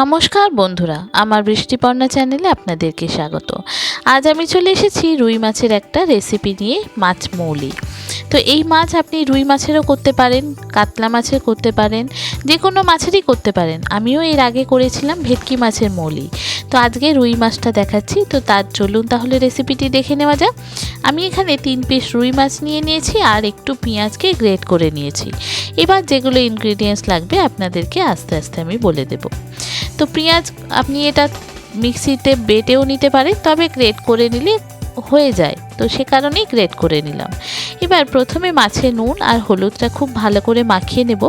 নমস্কার বন্ধুরা, আমার বৃষ্টিপর্ণা চ্যানেলে আপনাদেরকে স্বাগত। আজ আমি চলে এসেছি রুই মাছের একটা রেসিপি নিয়ে, মাছ মৌলি। তো এই মাছ আপনি রুই মাছেরও করতে পারেন, কাতলা মাছের করতে পারেন, যে কোনো মাছেরই করতে পারেন। আমিও এর আগে করেছিলাম ভেটকি মাছের মৌলি। তো আজকে রুই মাছটা দেখাচ্ছি, তো তার চলুন তাহলে রেসিপিটি দেখে নেওয়া যাক। আমি এখানে তিন পিস রুই মাছ নিয়ে নিয়েছি আর একটু পেঁয়াজকে গ্রেট করে নিয়েছি। এবার যেগুলো ইনগ্রিডিয়েন্টস লাগবে আপনাদেরকে আস্তে আস্তে আমি বলে দেবো। তো পেঁয়াজ আপনি এটা মিক্সিতে বেটেও নিতে পারেন তবে গ্রেট করে নিলে হয়ে যায়। তো সে কারণেই গ্রেট করে নিলাম। এবার প্রথমে মাছে নুন আর হলুদটা খুব ভালো করে মাখিয়ে নেব।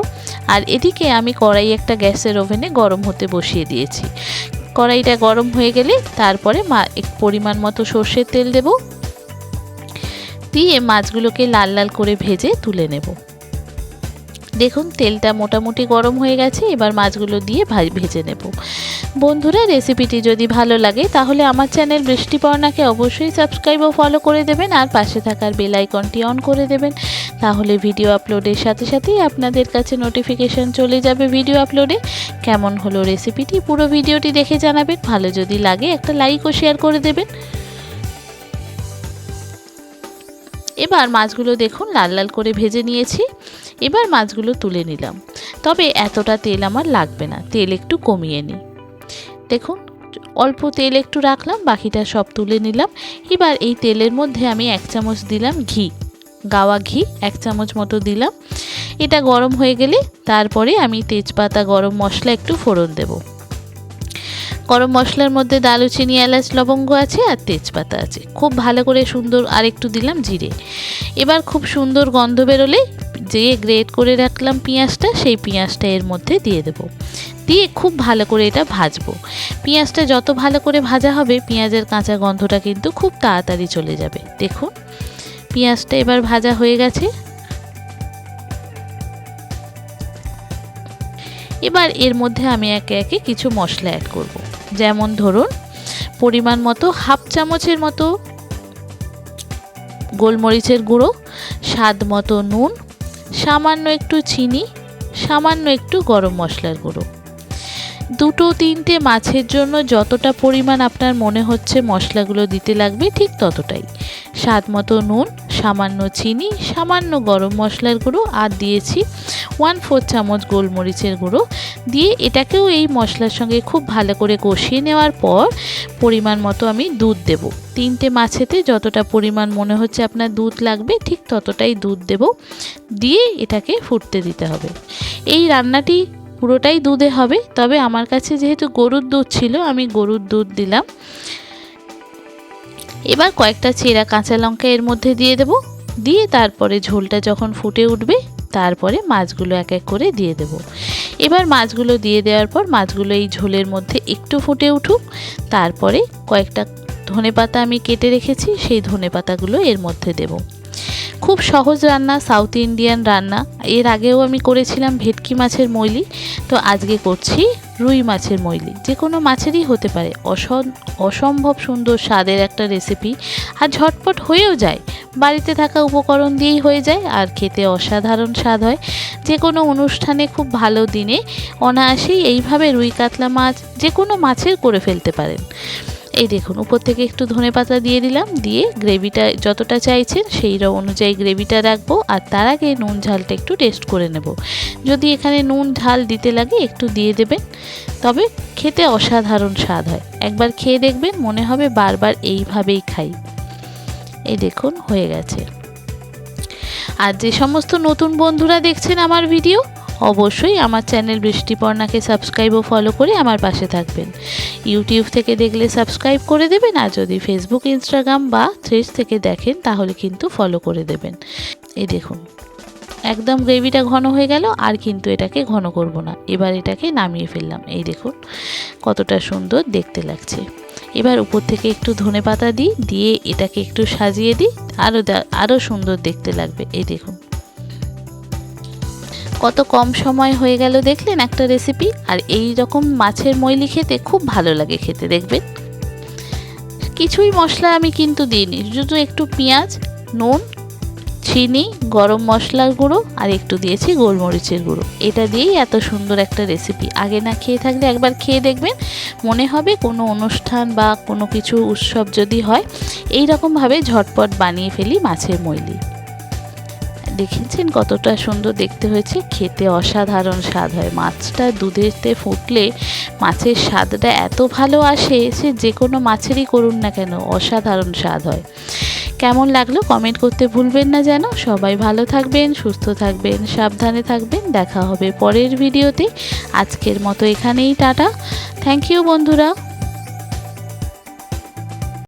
আর এদিকে আমি কড়াই একটা গ্যাসের ওভেনে গরম হতে বসিয়ে দিয়েছি। কড়াইটা গরম হয়ে গেলে তারপরে মা এক পরিমাণ মতো সর্ষের তেল দেব। দিয়ে মাছগুলোকে লাল লাল করে ভেজে তুলে নেব। দেখুন, তেলটা মোটামুটি গরম হয়ে গেছে, এবার মাছগুলো দিয়ে ভেজে নেব। বন্ধুরা, রেসিপিটি যদি ভালো লাগে, তাহলে আমার চ্যানেল বৃষ্টিপর্ণাকে অবশ্যই সাবস্ক্রাইব ও ফলো করে দেবেন, আর পাশে থাকার বেল আইকনটি অন করে দেবেন। তাহলে ভিডিও আপলোডের সাথে সাথেই আপনাদের কাছে নোটিফিকেশন চলে যাবে ভিডিও আপলোডে। কেমন হলো রেসিপিটি, পুরো ভিডিওটি দেখে জানাবেন। ভালো যদি লাগে, একটা লাইক ও শেয়ার করে দেবেন। এবার মাছগুলো দেখুন, লাল লাল করে ভেজে নিয়েছি। এবার মাছগুলো তুলে নিলাম। তবে এতটা তেল আমার লাগবে না, তেল একটু কমিয়ে নিই। দেখুন, অল্প তেল একটু রাখলাম, বাকিটা সব তুলে নিলাম। এবার এই তেলের মধ্যে আমি এক চামচ দিলাম ঘি, গাওয়া ঘি, এক চামচ মতো দিলাম। এটা গরম হয়ে গেলে তারপরে আমি তেজপাতা, গরম মশলা একটু ফোড়ন দেব। গরম মশলার মধ্যে দারুচিনি, এলাচ, লবঙ্গ আছে আর তেজপাতা আছে। খুব ভালো করে সুন্দর আর একটু দিলাম জিরে। এবার খুব সুন্দর গন্ধ বেরোলে যে গ্রেট করে রাখলাম পেঁয়াজটা, সেই পেঁয়াজটা এর মধ্যে দিয়ে দেব। দিয়ে খুব ভালো করে এটা ভাজবো। পেঁয়াজটা যত ভালো করে ভাজা হবে, পেঁয়াজের কাঁচা গন্ধটা কিন্তু খুব তাড়াতাড়ি চলে যাবে। দেখুন, পেঁয়াজটা এবার ভাজা হয়ে গেছে। এবার এর মধ্যে আমি একে একে কিছু মশলা অ্যাড করব। যেমন ধরুন, পরিমাণ মতো হাফ চামচের মতো গোলমরিচের গুঁড়ো, স্বাদ মতো নুন, সামান্য একটু চিনি, সামান্য একটু গরম মশলার গুঁড়ো দুটো তিনটে মাছের জন্য যতটা পরিমাণ আপনার মনে হচ্ছে মশলাগুলো দিতে লাগবে ঠিক ততটাই স্বাদ মতো নুন সামান্য চিনি, সামান্য গরম মশলার গুঁড়ো আর দিয়েছি ওয়ান ফোর চামচ গোলমরিচের গুঁড়ো। দিয়ে এটাকেও এই মশলার সঙ্গে খুব ভালো করে কষিয়ে নেওয়ার পর পরিমাণ মতো আমি দুধ দেব। তিনটে মাছেতে যতটা পরিমাণ মনে হচ্ছে আপনার দুধ লাগবে, ঠিক ততটাই দুধ দেব। দিয়ে এটাকে ফুটতে দিতে হবে। এই রান্নাটি পুরোটাই দুধে হবে, তবে আমার কাছে যেহেতু গরুর দুধ ছিল, আমি গরুর দুধ দিলাম। এবার কয়েকটা চেরা কাঁচা লঙ্কা এর মধ্যে দিয়ে দেব। দিয়ে তারপরে ঝোলটা যখন ফুটে উঠবে, তারপরে মাছগুলো এক এক করে দিয়ে দেব। এবার মাছগুলো দিয়ে দেওয়ার পর মাছগুলো এই ঝোলের মধ্যে একটু ফুটে উঠুক। তারপরে কয়েকটা ধনে পাতা আমি কেটে রেখেছি, সেই ধনে পাতাগুলো এর মধ্যে দেব। খুব সহজ রান্না সাউথ ইন্ডিয়ান রান্না। এর আগেও আমি করেছিলাম ভেটকি মাছের মৈলি। তো আজকে করছি রুই মাছের মৈলি। যে কোনো মাছেরই হতে পারে। অসম্ভব সুন্দর স্বাদের একটা রেসিপি আর ঝটপট হয়েও যায়। বাড়িতে থাকা উপকরণ দিয়েই হয়ে যায়। আর খেতে অসাধারণ স্বাদ হয়। যে কোনো অনুষ্ঠানে খুব ভালো দিনে অনায়াসেই এইভাবে রুই কাতলা মাছ যে কোনো মাছের করে ফেলতে পারেন। এই দেখুন, উপর থেকে একটু ধনে পাতা দিয়ে দিলাম, দিয়ে গ্রেভিটা যতটা চাইছেন সেই অনুযায়ী গ্রেভিটা রাখব আর তার আগে নুন ঝালটা একটু টেস্ট করে নেব। যদি এখানে নুন ঝাল দিতে লাগে একটু দিয়ে দেবেন, তবে খেতে অসাধারণ স্বাদ হয়। একবার খেয়ে দেখবেন, মনে হবে বারবার এইভাবেই খাই। এই দেখুন, হয়ে গেছে। আর যে সমস্ত নতুন বন্ধুরা দেখছেন আমার ভিডিও অবশ্যই আমার চ্যানেল বৃষ্টিপর্ণাকে সাবস্ক্রাইব ও ফলো করে আমার পাশে থাকবেন। ইউটিউব থেকে দেখলে সাবস্ক্রাইব করে দেবেন, আর যদি ফেসবুক ইনস্টাগ্রাম বা থ্রেস থেকে দেখেন, তাহলে কিন্তু ফলো করে দেবেন। এই দেখুন, একদম গ্রেভিটা ঘন হয়ে গেল, আর কিন্তু এটাকে ঘন করব না। এবার এটাকে নামিয়ে ফেললাম। এই দেখুন, কতটা সুন্দর দেখতে লাগছে। এবার উপর থেকে একটু ধনে পাতা দিই, দিয়ে এটাকে একটু সাজিয়ে দিই আরও আরও সুন্দর দেখতে লাগবে। এই দেখুন কত কম সময় হয়ে গেল দেখলেন একটা রেসিপি আর এই রকম মাছের মইলি খেতে খুব ভালো লাগে খেতে, দেখবেন? কিছুই মশলা আমি কিন্তু দিইনি, শুধু একটু পেঁয়াজ, নুন, চিনি, গরম মশলার গুঁড়ো আর একটু দিয়েছি গোলমরিচের গুঁড়ো। এটা দিয়েই এত সুন্দর একটা রেসিপি আগে না খেয়ে থাকলে একবার খেয়ে দেখবেন, মনে হবে কোনো অনুষ্ঠান বা কোনো কিছু উৎসব যদি হয় এই রকমভাবে ঝটপট বানিয়ে ফেলি মাছের মইলি দেখেছেন কতটা সুন্দর দেখতে হয়েছে? খেতে অসাধারণ স্বাদ হয়। মাছটা দুধেতে ফুটলে মাছের স্বাদটা এত ভালো আসে সে যে কোনো মাছেরই করুন না কেন, অসাধারণ স্বাদ হয়। কেমন লাগল কমেন্ট করতে ভুলবেন না যেন। সবাই ভালো থাকবেন, সুস্থ থাকবেন, সাবধানে থাকবেন। দেখা হবে পরের ভিডিওতে। আজকের মতো এখানেই, টাটা। থ্যাংক ইউ বন্ধুরা।